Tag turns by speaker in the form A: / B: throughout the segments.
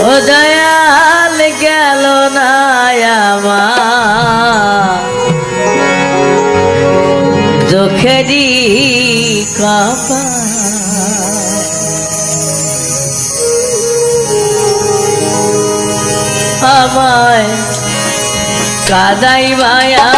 A: ও দয়াল গেল না আমার। চোখেরি কপা। আমায় কাদাই মায়া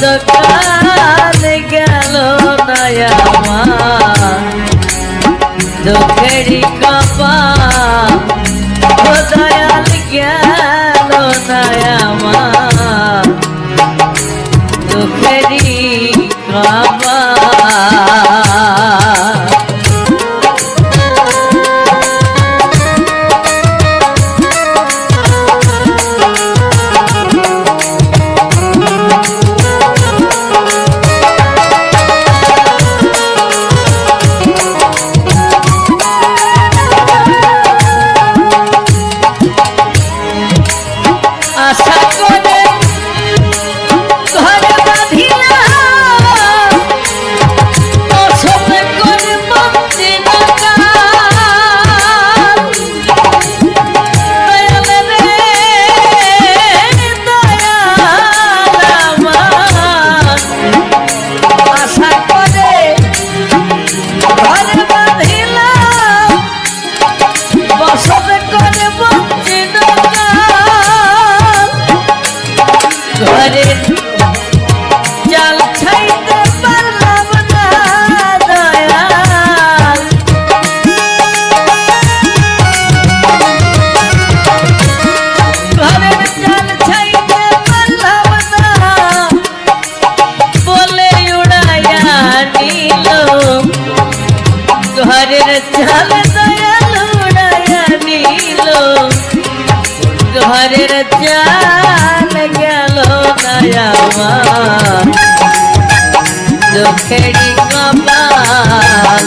A: সকাল গেল নয়ামা দুঃখেরি কপা। দয়াল গেল নয়ামা দুঃখেরি কপা। যাবে দয়ালু ডাকা নিল। ঘরের চাল গেল দয়ামা চোখের কপাল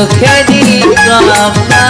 A: চোখে দিলাম না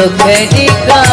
A: কপাল